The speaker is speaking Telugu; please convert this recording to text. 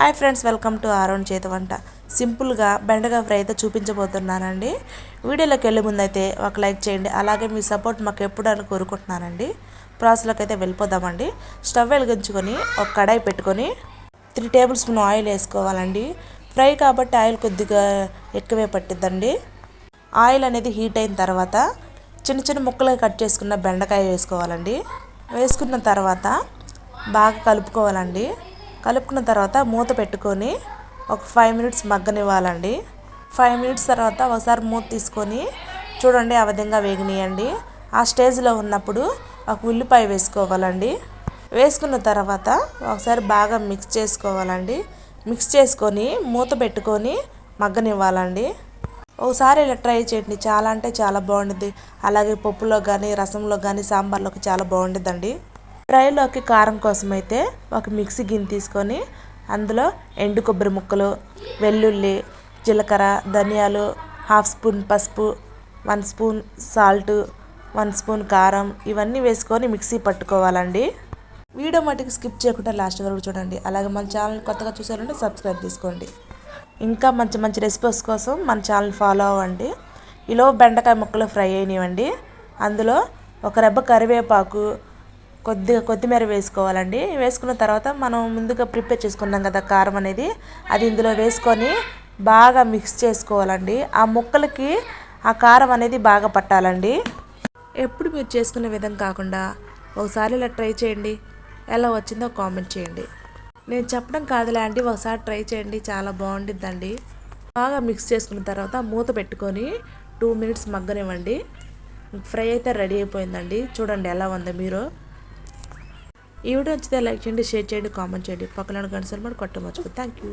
Hi friends welcome to Aaron చేతి వంట. సింపుల్గా బెండకాయ ఫ్రై అయితే చూపించబోతున్నానండి. వీడియోలోకి వెళ్ళే ముందు అయితే ఒక లైక్ చేయండి అలాగే మీ సపోర్ట్ మాకు ఎప్పుడు అని కోరుకుంటున్నానండి. ప్రాసెస్లోకి అయితే వెళ్ళిపోదామండి. స్టవ్ వెలిగించుకొని ఒక కడాయి పెట్టుకొని త్రీ టేబుల్ స్పూన్ ఆయిల్ వేసుకోవాలండి. ఫ్రై కాబట్టి ఆయిల్ కొద్దిగా ఎక్కువే పట్టిద్దండి. ఆయిల్ అనేది హీట్ అయిన తర్వాత చిన్న చిన్న ముక్కలుగా కట్ చేసుకున్న బెండకాయ వేసుకోవాలండి. వేసుకున్న తర్వాత బాగా కలుపుకోవాలండి. కలుపుకున్న తర్వాత మూత పెట్టుకొని ఒక ఫైవ్ మినిట్స్ మగ్గనివ్వాలండి. ఫైవ్ మినిట్స్ తర్వాత ఒకసారి మూత తీసుకొని చూడండి ఆ విధంగా వేగనీయండి. ఆ స్టేజ్లో ఉన్నప్పుడు ఒక ఉల్లిపాయ వేసుకోవాలండి. వేసుకున్న తర్వాత ఒకసారి బాగా మిక్స్ చేసుకోవాలండి. మిక్స్ చేసుకొని మూత పెట్టుకొని మగ్గనివ్వాలండి. ఒకసారి ఇలా ట్రై చేయండి. చాలా అంటే చాలా బాగుంటుంది అలాగే పప్పులో కానీ రసంలో కానీ సాంబార్లోకి చాలా బాగుంటుందండి ఫ్రైలోకి కారం కోసం అయితే ఒక మిక్సీ గిన్నె తీసుకొని అందులో ఎండు కొబ్బరి ముక్కలు వెల్లుల్లి జీలకర్ర ధనియాలు హాఫ్ స్పూన్ పసుపు one spoon salt one spoon కారం ఇవన్నీ వేసుకొని మిక్సీ పట్టుకోవాలండి. వీడియో మటుకు స్కిప్ చేయకుండా లాస్ట్ వరకు చూడండి. అలాగే మన ఛానల్ కొత్తగా చూసారంటే సబ్స్క్రైబ్ చేసుకోండి. ఇంకా మంచి మంచి రెసిపీస్ కోసం మన ఛానల్ ఫాలో అవ్వండి. ఈలో బెండకాయ ముక్కలు ఫ్రై అయినవండి అందులో ఒక రెబ్బ కరివేపాకు కొద్దిగా కొత్తిమీర వేసుకోవాలండి. వేసుకున్న తర్వాత మనం ముందుగా ప్రిపేర్ చేసుకున్నాం కదా కారం అనేది. అది ఇందులో వేసుకొని బాగా మిక్స్ చేసుకోవాలండి. ఆ ముక్కలకి ఆ కారం అనేది బాగా పట్టాలండి. ఎప్పుడు మీరు చేసుకునే విధం కాకుండా ఒకసారి ఇలా ట్రై చేయండి. ఎలా వచ్చిందో కామెంట్ చేయండి. నేను చెప్పడం కాదులే అండి ఒకసారి ట్రై చేయండి చాలా బాగుండిద్దండి. బాగా మిక్స్ చేసుకున్న తర్వాత మూత పెట్టుకొని టూ మినిట్స్ మగ్గనివ్వండి. ఫ్రై అయితే రెడీ అయిపోయిందండి. చూడండి ఎలా ఉందో మీరు. ఈ వీడియో నచ్చితే లైక్ చేయండి షేర్ చేయండి కామెంట్ చేయండి. పక్కన గంట సరిపడి కొట్టమర్చుకో థ్యాంక్ యూ